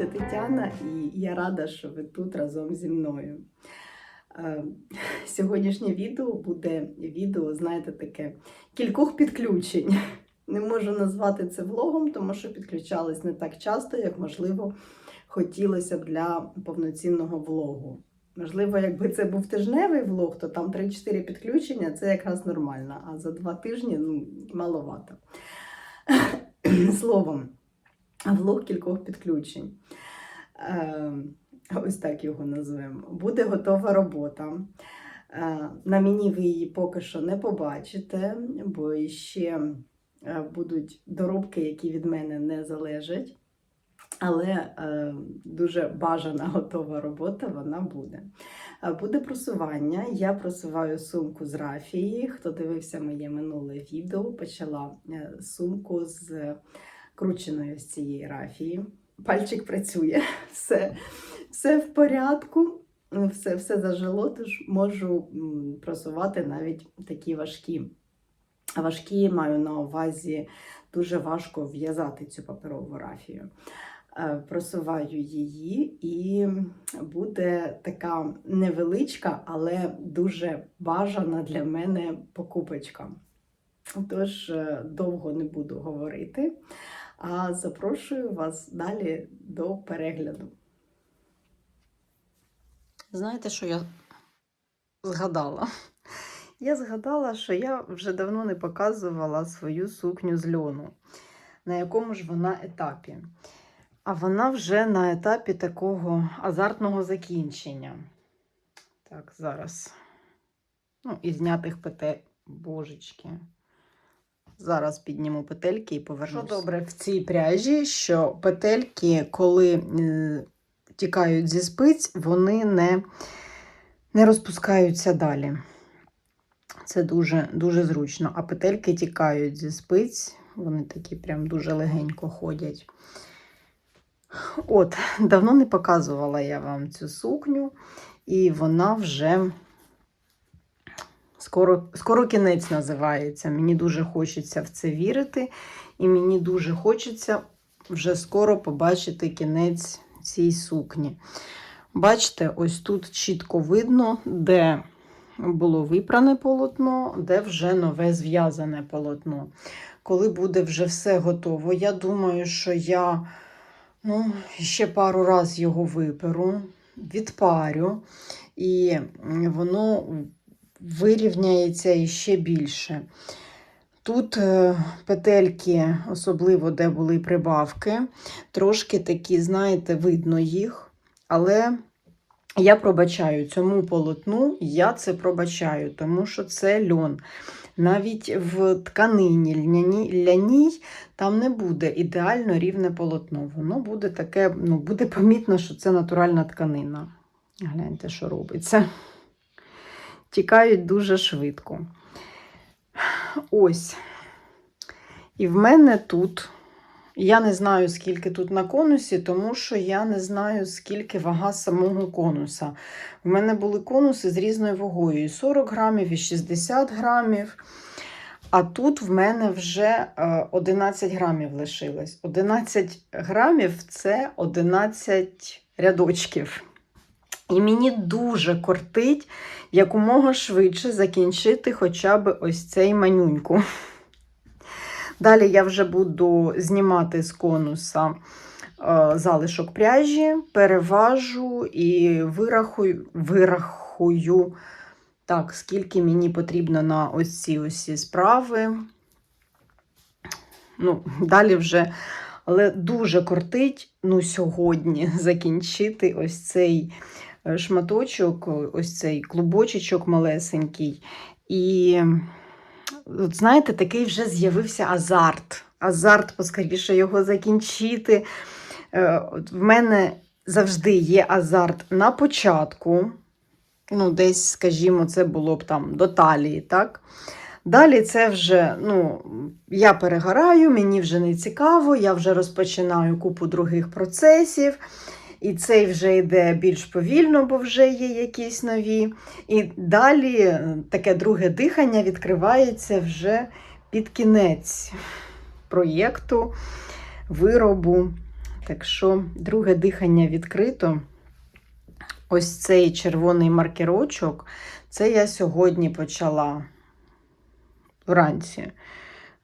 звати Тетяна, і я рада, що ви тут разом зі мною. Е, Сьогоднішнє відео буде відео, знаєте, таке кількох підключень. Не можу назвати це влогом, тому що підключалась не так часто, як можливо хотілося б для повноцінного влогу. Можливо, якби це був тижневий влог, то там 3-4 підключення це якраз нормально, а за два тижні ну, маловато. Словом, влог кількох підключень. Е, Ось так його назвемо. Буде готова робота. Е, На мені ви її поки що не побачите, бо ще е, будуть доробки, які від мене не залежать. Але е, дуже бажана готова робота вона буде. Буде просування. Я просуваю сумку з рафії. Хто дивився моє минуле відео, почала сумку з крученої з цієї рафії. Пальчик працює, все, все в порядку, все, все зажило, тож можу просувати навіть такі важкі. Важкі маю на увазі дуже важко в'язати цю паперову рафію. Е, Просуваю її, і буде така невеличка, але дуже бажана для мене покупочка. Тож е, довго не буду говорити, а запрошую вас далі до перегляду. Знаєте, що я згадала? Я згадала, що я вже давно не показувала свою сукню з льону, на якому ж вона етапі. А вона вже на етапі такого азартного закінчення. Так, зараз. Ну, і знятих петель. Божечки. Зараз підніму петельки і повернуся. Що добре в цій пряжі, що петельки, коли е, тікають зі спиць, вони не, не розпускаються далі. Це дуже, дуже зручно. А петельки тікають зі спиць, вони такі прям дуже легенько ходять. От, давно не показувала я вам цю сукню, і вона вже скоро, скоро кінець називається. Мені дуже хочеться в це вірити, і мені дуже хочеться вже скоро побачити кінець цій сукні. Бачите, ось тут чітко видно, де було випране полотно, де вже нове зв'язане полотно. Коли буде вже все готово, я думаю, що я ну, ще пару разів його виперу, відпарю, і воно вирівняється іще більше. Тут е, петельки, особливо де були прибавки, трошки такі, знаєте, видно їх, але я пробачаю цьому полотну, я це пробачаю, тому що це льон. Навіть в тканині ляній там не буде ідеально рівне полотно. Воно буде таке, ну, буде помітно, що це натуральна тканина. Гляньте, що робиться. Тікають дуже швидко. Ось. І в мене тут, я не знаю, скільки тут на конусі, тому що я не знаю, скільки вага самого конуса. В мене були конуси з різною вагою: і 40 грамів, і 60 грамів. А тут в мене вже е, 11 грамів лишилось. 11 грамів це 11 рядочків. І мені дуже кортить якомога швидше закінчити хоча б ось цей манюньку. Далі я вже буду знімати з конуса е, залишок пряжі, переважу і вирахую, вирахую так, скільки мені потрібно на ось ці усі справи. Ну, Далі вже, але дуже кортить ну, сьогодні закінчити ось цей шматочок, ось цей клубочечок малесенький. І, от знаєте, такий вже з'явився азарт. Азарт поскоріше його закінчити. Е, От В мене завжди є азарт на початку. Ну, десь, скажімо, це було б там до талії, так? Далі це вже, ну, я перегораю, мені вже не цікаво, я вже розпочинаю купу других процесів. І цей вже йде більш повільно, бо вже є якісь нові. І далі е, таке друге дихання відкривається вже під кінець проєкту, виробу. Так що друге дихання відкрито. Ось цей червоний маркерочок, це я сьогодні почала вранці.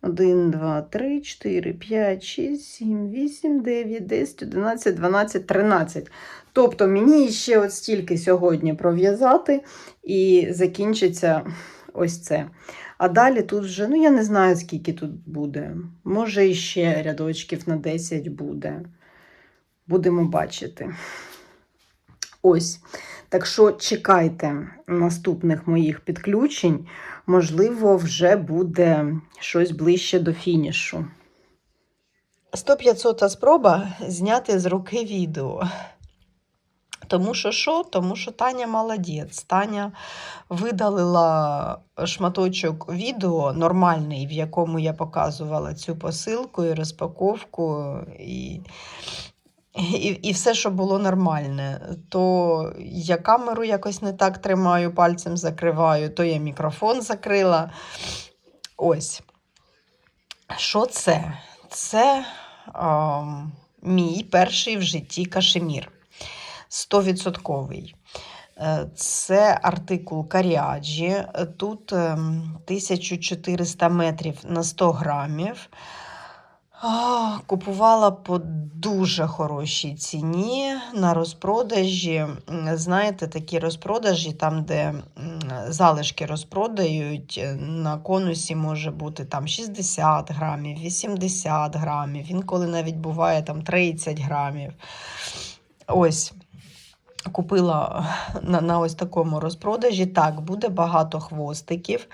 1, 2, 3, 4, 5, 6, 7, 8, 9, 10, 11, 12, 13. Тобто мені ще от стільки сьогодні пров'язати і закінчиться ось це. А далі тут вже, ну я не знаю, скільки тут буде. Може, іще рядочків на 10 буде. Будемо бачити. Ось. Так що чекайте наступних моїх підключень. Можливо, вже буде щось ближче до фінішу. 100-500 спроба зняти з руки відео. Тому що що? Тому що Таня молодець. Таня видалила шматочок відео нормальний, в якому я показувала цю посилку і розпаковку, і, і, і все, що було нормальне. То я камеру якось не так тримаю, пальцем закриваю, то я мікрофон закрила. Ось. Що це? Це а, мій перший в житті кашемір. 100%. Е, Це артикул Каріаджі. Тут ем, 1400 метрів на 100 грамів. А, Купувала по дуже хорошій ціні на розпродажі. Знаєте, такі розпродажі, там, де залишки розпродають, е, на конусі може бути там 60 грамів, 80 грамів, інколи навіть буває там 30 грамів. Ось. Купила на, на ось такому розпродажі. Так, буде багато хвостиків,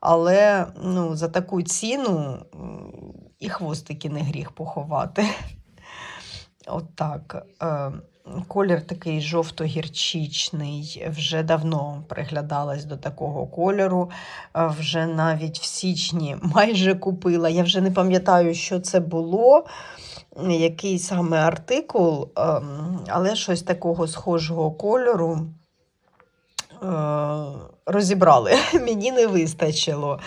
але ну, за таку ціну і хвостики не гріх поховати. От так. Е, Колір такий жовто-гірчичний. Вже давно приглядалась до такого кольору. Е, Вже навіть в січні майже купила. Я вже не пам'ятаю, що це було, який саме артикул, ем, але щось такого схожого кольору. е, Розібрали, мені не вистачило.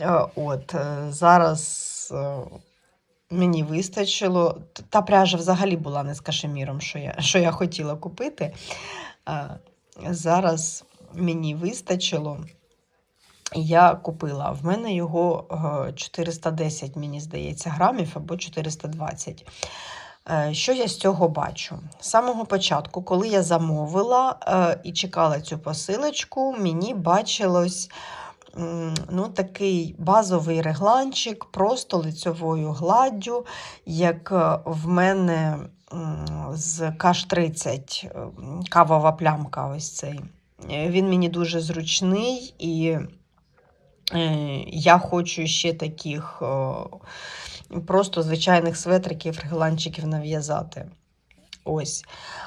Е, От, е, зараз е, мені вистачило. Та пряжа взагалі була не з кашеміром, що я, що я хотіла купити. Зараз мені вистачило. Я купила. В мене його е, 410, мені здається, грамів або 420. Е, Що я з цього бачу? З самого початку, коли я замовила і чекала цю посилочку, мені бачилось ну, такий базовий регланчик, просто лицьовою гладдю, як е, в мене з Каш 30 е, кавова плямка. Ось цей. Е, Він мені дуже зручний і е, я хочу ще таких просто звичайних светриків, регланчиків нав'язати. Ось.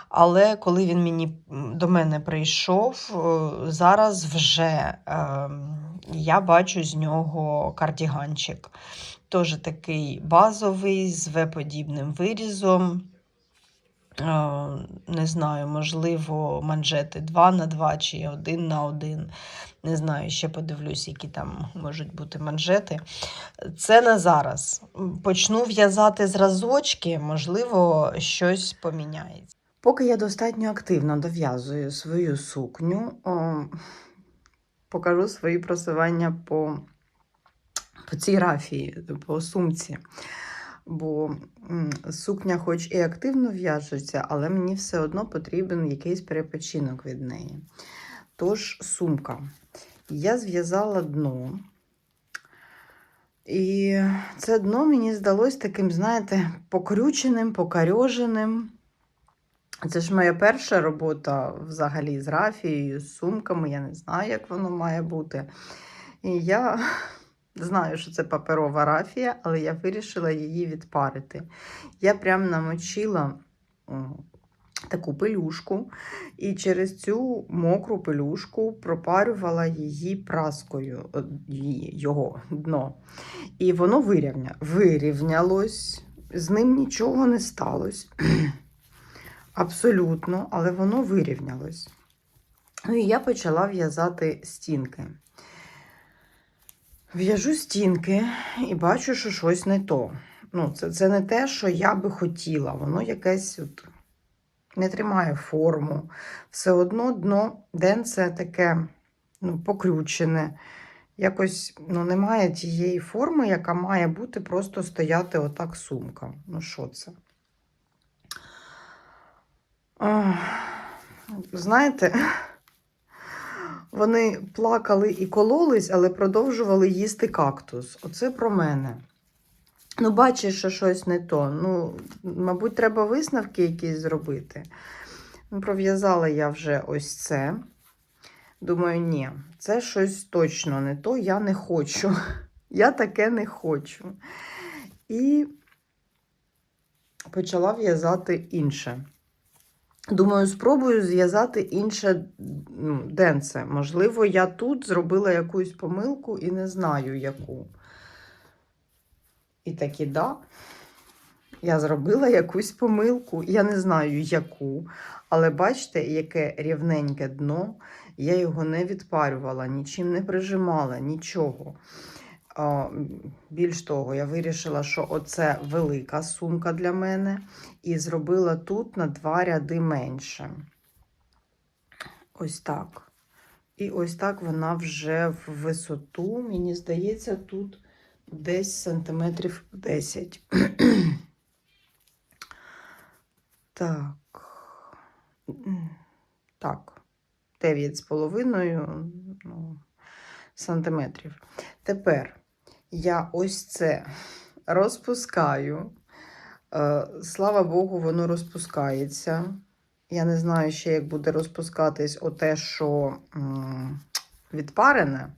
Але коли він мені до мене прийшов, е, зараз вже е, я бачу з нього кардіганчик. Теж такий базовий, з В-подібним вирізом. Е, Не знаю, можливо, манжети 2 на 2 чи 1 на 1. Не знаю, ще подивлюсь, які там можуть бути манжети. Це на зараз. Почну в'язати зразочки, можливо, щось поміняється. Поки я достатньо активно дов'язую свою сукню, о, покажу свої просування по, по цій рафії, по сумці. Бо сукня, хоч і активно в'яжеться, але мені все одно потрібен якийсь перепочинок від неї. Тож, сумка. Я зв'язала дно. І це дно мені здалось таким, знаєте, покрюченим, покарьоженим. Це ж моя перша робота взагалі з рафією, з сумками. Я не знаю, як воно має бути. І я знаю, що це паперова рафія, але я вирішила її відпарити. Я прям намочила таку пелюшку, і через цю мокру пелюшку пропарювала її праскою, е, його дно. І воно вирівня, вирівнялось, з ним нічого не сталося. Абсолютно, але воно вирівнялось. Ну і я почала в'язати стінки. В'яжу стінки і бачу, що щось не то. Ну, це, це не те, що я би хотіла. Воно якесь от, не тримає форму. Все одно дно денце таке ну, покрючене. Якось ну, немає тієї форми, яка має бути просто стояти отак сумка. Ну, що це? Ах, Знаєте, вони плакали і кололись, але продовжували їсти кактус. Оце про мене. Ну, бачиш, що щось не то. Ну, мабуть, треба висновки якісь зробити. Ну, Пров'язала я вже ось це. Думаю, ні, це щось точно не то, я не хочу. Я таке не хочу. І почала в'язати інше. Думаю, спробую зв'язати інше ну, денце. Можливо, я тут зробила якусь помилку і не знаю яку. І таки, да, я зробила якусь помилку, я не знаю яку. Але бачите, яке рівненьке дно. Я його не відпарювала, нічим не прижимала, нічого. Більш того, я вирішила, що оце велика сумка для мене, і зробила тут на два ряди менше. Ось так. І ось так вона вже в висоту, мені здається, тут десь сантиметрів 10. так. Так, 9,5 ну, сантиметрів. Тепер я ось це розпускаю. Е, Слава Богу, воно розпускається. Я не знаю ще, як буде розпускатись оте, що відпарене.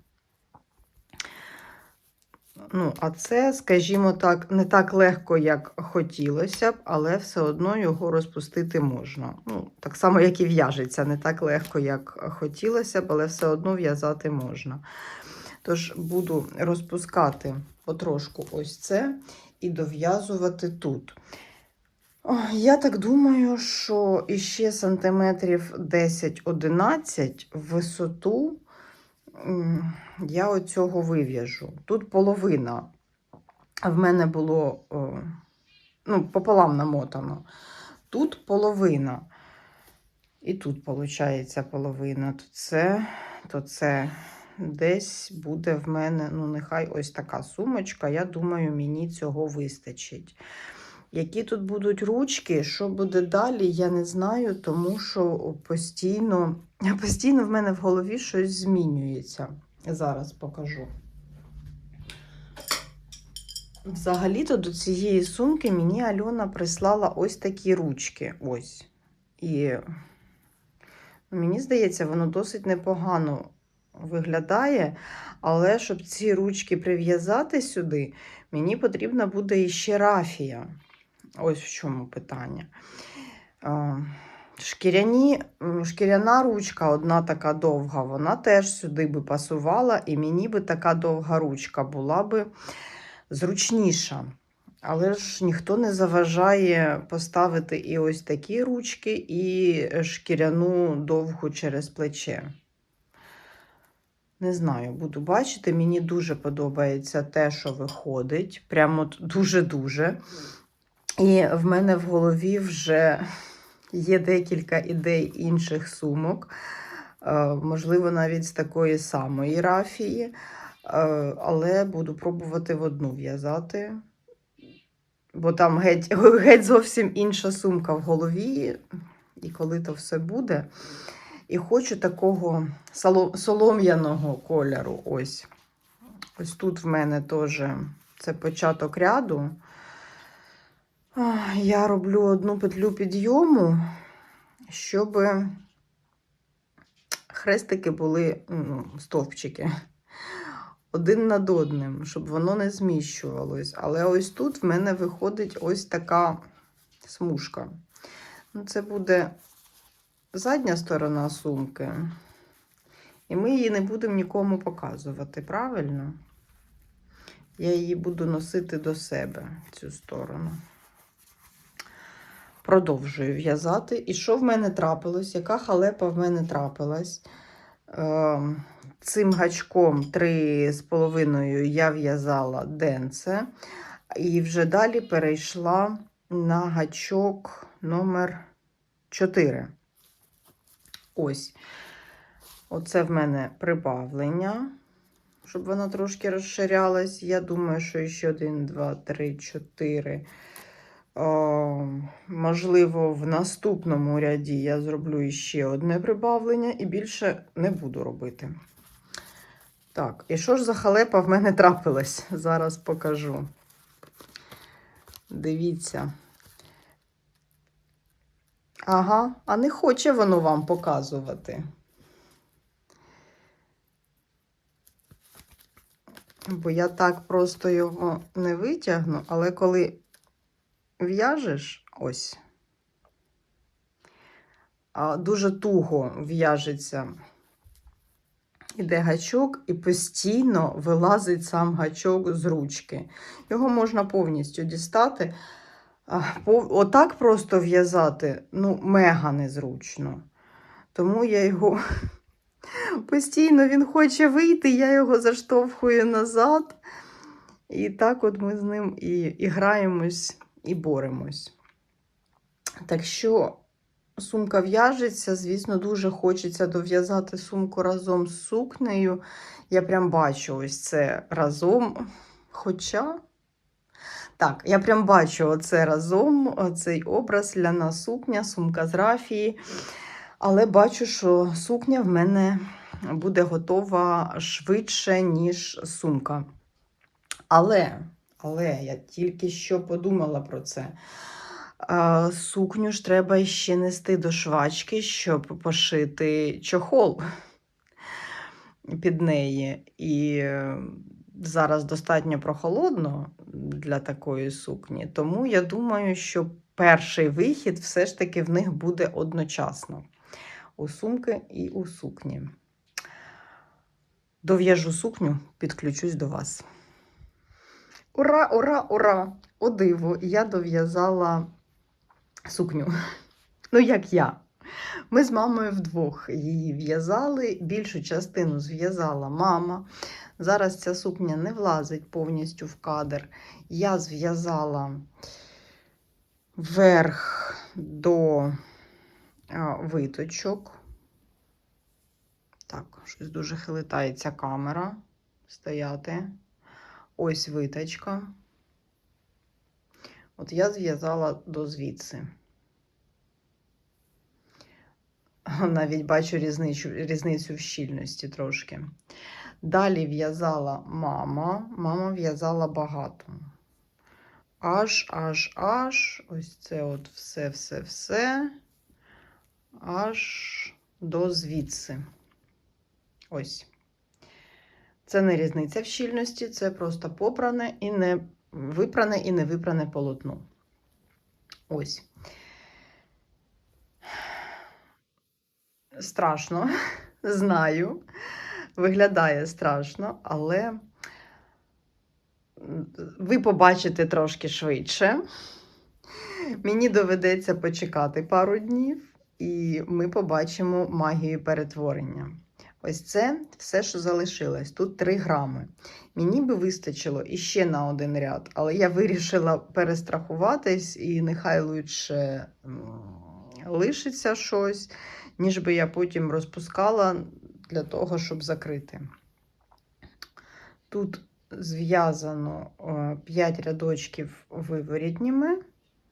Ну, а це, скажімо так, не так легко, як хотілося б, але все одно його розпустити можна. Ну, так само, як і в'яжеться, не так легко, як хотілося б, але все одно в'язати можна. Тож буду розпускати потрошку ось це і дов'язувати тут. Я так думаю, що іще сантиметрів 10-11 в висоту я оцього вив'яжу. Тут половина в мене було ну, пополам намотано. Тут половина. І тут, виходить, половина. То це, то це десь буде в мене, ну, нехай ось така сумочка. Я думаю, мені цього вистачить. Які тут будуть ручки, що буде далі, я не знаю, тому що постійно, постійно в мене в голові щось змінюється. Зараз покажу. Взагалі-то до цієї сумки мені Альона прислала ось такі ручки. Ось. І мені здається, воно досить непогано виглядає, але щоб ці ручки прив'язати сюди, мені потрібна буде іще рафія. Ось в чому питання. Шкіряні, шкіряна ручка, одна така довга, вона теж сюди би пасувала, і мені би така довга ручка була би зручніша. Але ж ніхто не заважає поставити і ось такі ручки, і шкіряну довгу через плече. Не знаю, буду бачити. Мені дуже подобається те, що виходить. Прямо дуже-дуже. І в мене в голові вже є декілька ідей інших сумок, е, можливо, навіть з такої самої рафії, е, але буду пробувати в одну в'язати, бо там геть, геть зовсім інша сумка в голові, і коли то все буде. І хочу такого солом'яного кольору. Ось. Ось тут в мене теж це початок ряду. Я роблю одну петлю підйому, щоб хрестики були ну, стовпчики один над одним, щоб воно не зміщувалось. Але ось тут в мене виходить ось така смужка. Ну, Це буде задня сторона сумки. І ми її не будемо нікому показувати, правильно? Я її буду носити до себе, цю сторону. Продовжую в'язати. І що в мене трапилось? Яка халепа в мене трапилась? Е, цим гачком 3,5 я в'язала денце, І вже далі перейшла на гачок номер 4. Ось. Оце в мене прибавлення, щоб воно трошки розширялось. Я думаю, що ще 1, 2, 3, 4. О, можливо, в наступному ряді я зроблю ще одне прибавлення і більше не буду робити. Так, і що ж за халепа в мене трапилась? Зараз покажу. Дивіться. Ага, а не хоче воно вам показувати. Бо я так просто його не витягну, але коли в'яжеш ось, дуже туго в'яжеться. Іде гачок і постійно вилазить сам гачок з ручки. Його можна повністю дістати. Отак просто в'язати, ну, мега незручно. Тому я його постійно він хоче вийти, я його заштовхую назад. І так от ми з ним і, і граємось, і боремось. Так що сумка в'яжеться, звісно, дуже хочеться дов'язати сумку разом з сукнею. Я прям бачу ось це разом. Хоча. Так, я прям бачу оце разом, цей образ ляна сукня, сумка з рафії. Але бачу, що сукня в мене буде готова швидше, ніж сумка. Але, але я тільки що подумала про це. Сукню ж треба ще нести до швачки, щоб пошити чохол під неї. І е, зараз достатньо прохолодно для такої сукні. Тому я думаю, що перший вихід все ж таки в них буде одночасно. У сумки і у сукні. Дов'яжу сукню, підключусь до вас. Ура, ура, ура! О диво, я дов'язала сукню. Ну, як я. Ми з мамою вдвох її в'язали. Більшу частину зв'язала мама. Зараз ця сукня не влазить повністю в кадр. Я зв'язала верх до виточок. Так, щось дуже хилитається камера. Стояти. Ось виточка. От я зв'язала до звідси. Навіть бачу різницю, різницю в щільності трошки. Далі в'язала мама. Мама в'язала багато. Аж, аж, аж. Ось це от все, все, все. Аж до звідси. Ось. Це не різниця в щільності, це просто попране і не випране і не випране полотно. Ось. Страшно, знаю. Виглядає страшно, але ви побачите трошки швидше. Мені доведеться почекати пару днів, і ми побачимо магію перетворення. Ось це все, що залишилось. Тут 3 грами. Мені би вистачило іще на один ряд, але я вирішила перестрахуватись і нехай лучше лишиться щось, ніж би я потім розпускала для того, щоб закрити. Тут зв'язано 5 рядочків виворітніми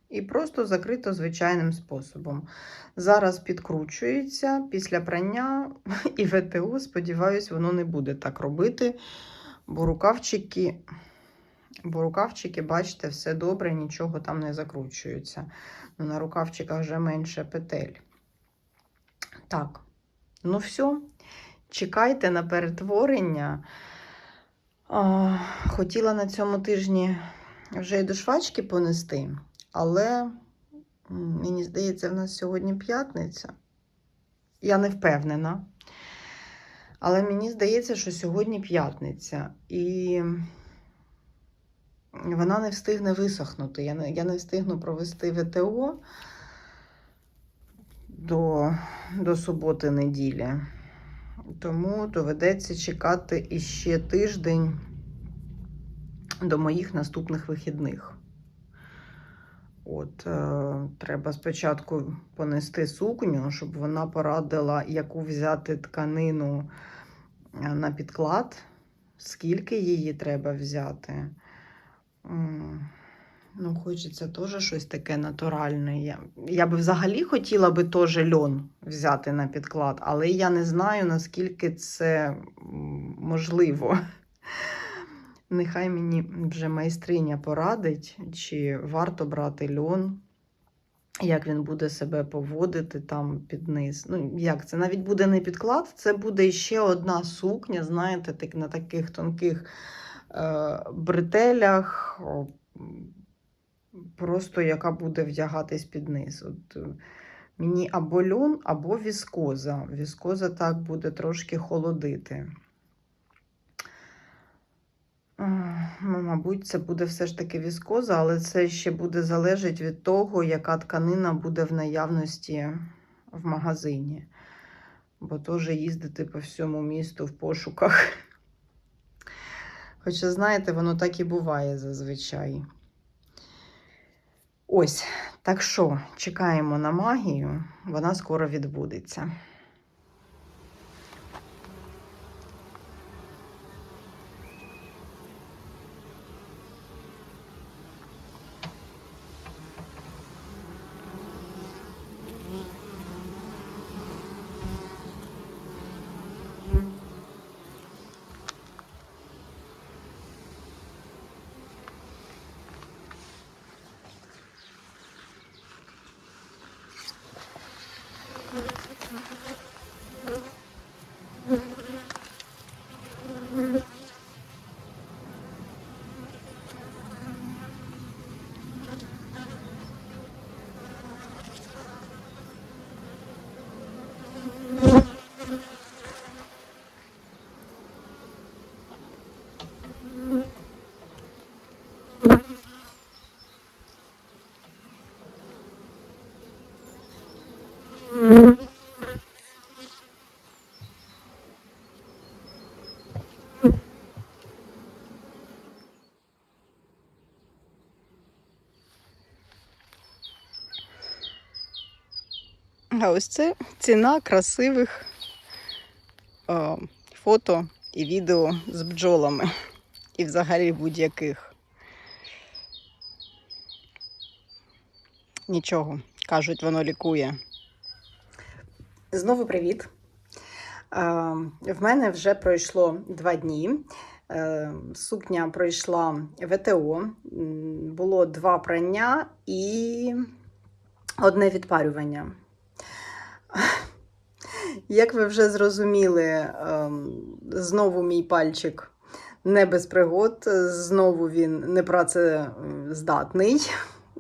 і просто закрито звичайним способом. Зараз підкручується після прання і ВТО, сподіваюсь, воно не буде так робити, бо рукавчики, бо рукавчики, бачите, все добре, нічого там не закручується. Ну, на рукавчиках вже менше петель. Так, ну все. Чекайте на перетворення. Хотіла на цьому тижні вже й до швачки понести, але мені здається, в нас сьогодні п'ятниця. Я не впевнена. Але мені здається, що сьогодні п'ятниця. І вона не встигне висохнути. Я не, я не встигну провести ВТО до, до суботи-неділі. Тому доведеться чекати іще тиждень до моїх наступних вихідних. От, е, треба спочатку понести сукню, щоб вона порадила, яку взяти тканину е, на підклад, скільки її треба взяти. Ну, хочеться теж щось таке натуральне. Я, я би взагалі хотіла би теж льон взяти на підклад, але я не знаю, наскільки це можливо. Нехай мені вже майстриня порадить, чи варто брати льон, як він буде себе поводити там під низ. Ну, як це? Навіть буде не підклад, це буде ще одна сукня, знаєте, так, на таких тонких е, бретелях, просто яка буде вдягатись під низ. От, е, мені або льон, або віскоза. Віскоза так буде трошки холодити. Ну, мабуть, це буде все ж таки віскоза, але це ще буде залежати від того, яка тканина буде в наявності в магазині. Бо теж їздити по всьому місту в пошуках. Хоча, знаєте, воно так і буває зазвичай. Ось, так що, чекаємо на магію, вона скоро відбудеться. А ось це ціна красивих е, фото і відео з бджолами. І взагалі будь-яких. Нічого, кажуть, воно лікує. Знову привіт. Е, в мене вже пройшло два дні. Е, сукня пройшла ВТО. Було два прання і одне відпарювання. Як ви вже зрозуміли, ем, знову мій пальчик не без пригод, знову він не працездатний.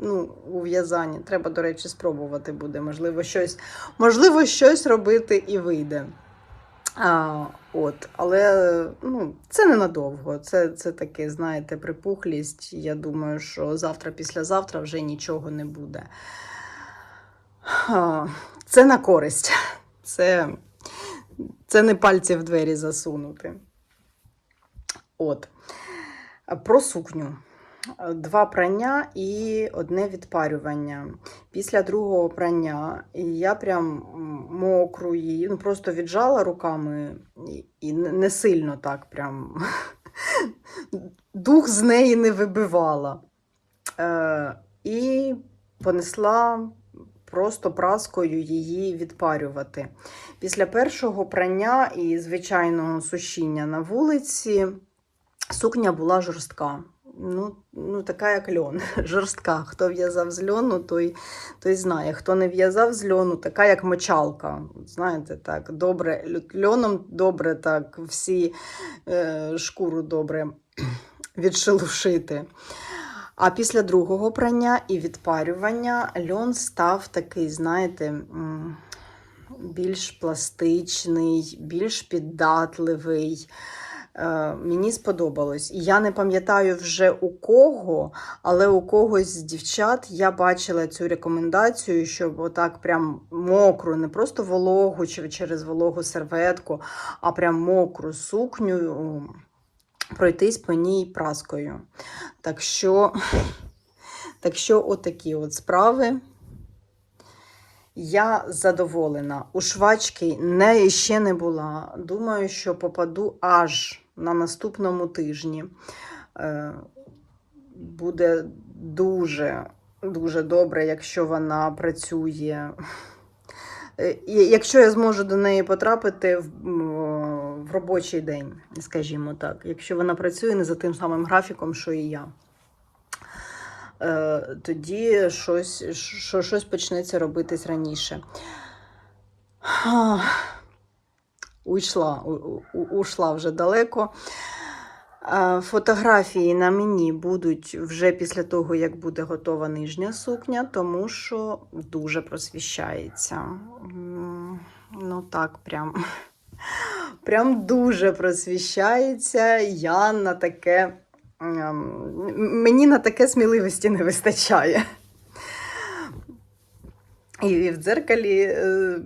Ну, у в'язанні. Треба, до речі, спробувати буде. Можливо, щось, можливо, щось робити і вийде. А, от, але ну, це ненадовго. Це, це таке, знаєте, припухлість. Я думаю, що завтра, післязавтра вже нічого не буде. А, це на користь. Це, це не пальці в двері засунути. От. Про сукню. Два прання і одне відпарювання. Після другого прання я прям мокру її, ну просто віджала руками і- не сильно так прям дух з неї не вибивала. Е, і понесла просто праскою її відпарювати. Після першого прання і звичайного сушіння на вулиці сукня була жорстка. Ну, ну, така як льон, жорстка. Хто в'язав з льону, той, той знає. Хто не в'язав з льону, така як мочалка. Знаєте, так, добре, льоном добре так, всі е, шкуру добре відшелушити. А після другого прання і відпарювання льон став такий, знаєте, більш пластичний, більш піддатливий. Е, Мені сподобалось. І я не пам'ятаю вже у кого, але у когось з дівчат я бачила цю рекомендацію, щоб отак прям мокру, не просто вологу чи через вологу серветку, а прям мокру сукню пройтись по ній праскою. Так що, так що отакі от справи. Я задоволена. У швачки не, ще не була. Думаю, що попаду аж на наступному тижні. Е, буде дуже, дуже добре, якщо вона працює. Е, Якщо я зможу до неї потрапити в, робочий день, скажімо так, якщо вона працює не за тим самим графіком, що і я, е, тоді щось, що, щось почнеться робитись раніше. Уйшла, у- у- ушла вже далеко. Е, Фотографії на мені будуть вже після того, як буде готова нижня сукня, тому що дуже просвіщається. Ну так, прям, прям дуже просвіщається. Я на таке, ем, мені на таке сміливості не вистачає. І в дзеркалі е,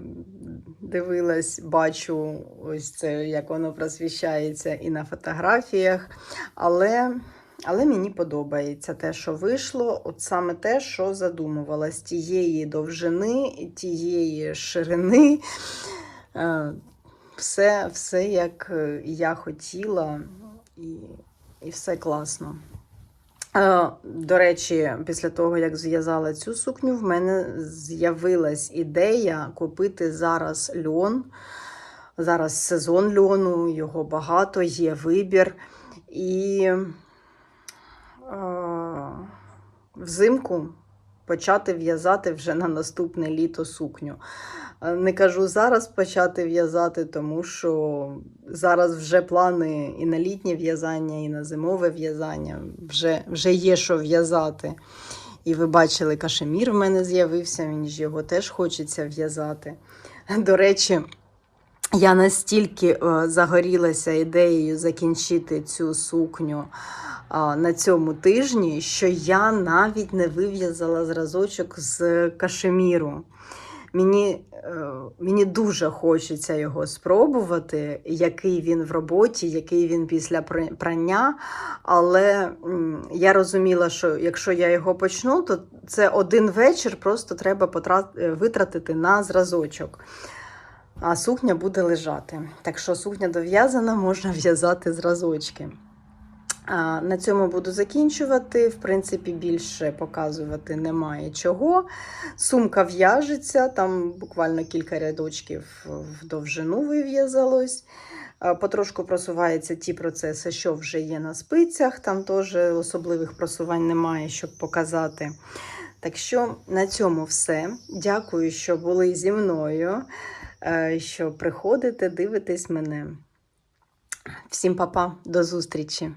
дивилась, бачу ось це, як воно просвіщається і на фотографіях. Але, але мені подобається те, що вийшло, от саме те, що задумувалась, тієї довжини, тієї ширини. Все, все як е, я хотіла, і, і все класно. Е, До речі, після того, як зв'язала цю сукню, в мене з'явилась ідея купити зараз льон. Зараз сезон льону, його багато, є вибір. І е, взимку почати в'язати вже на наступне літо сукню. Не кажу зараз почати в'язати, тому що зараз вже плани і на літнє в'язання, і на зимове в'язання. Вже, вже є що в'язати. І ви бачили, кашемір в мене з'явився, мені ж його теж хочеться в'язати. До речі, я настільки е, загорілася ідеєю закінчити цю сукню на цьому тижні, що я навіть не вив'язала зразочок з кашеміру. Мені, е, мені дуже хочеться його спробувати, який він в роботі, який він після пр- прання. Але я розуміла, що якщо я його почну, то це один вечір просто треба е, витратити на зразочок. А сукня буде лежати. Так що сукня дов'язана, можна в'язати зразочки. На цьому буду закінчувати. В принципі, більше показувати немає чого. Сумка в'яжеться, там буквально кілька рядочків в довжину вив'язалось. Потрошку просуваються ті процеси, що вже є на спицях. Там теж особливих просувань немає, щоб показати. Так що на цьому все. Дякую, що були зі мною, е, що приходите, дивитесь мене. Всім па-па, до зустрічі!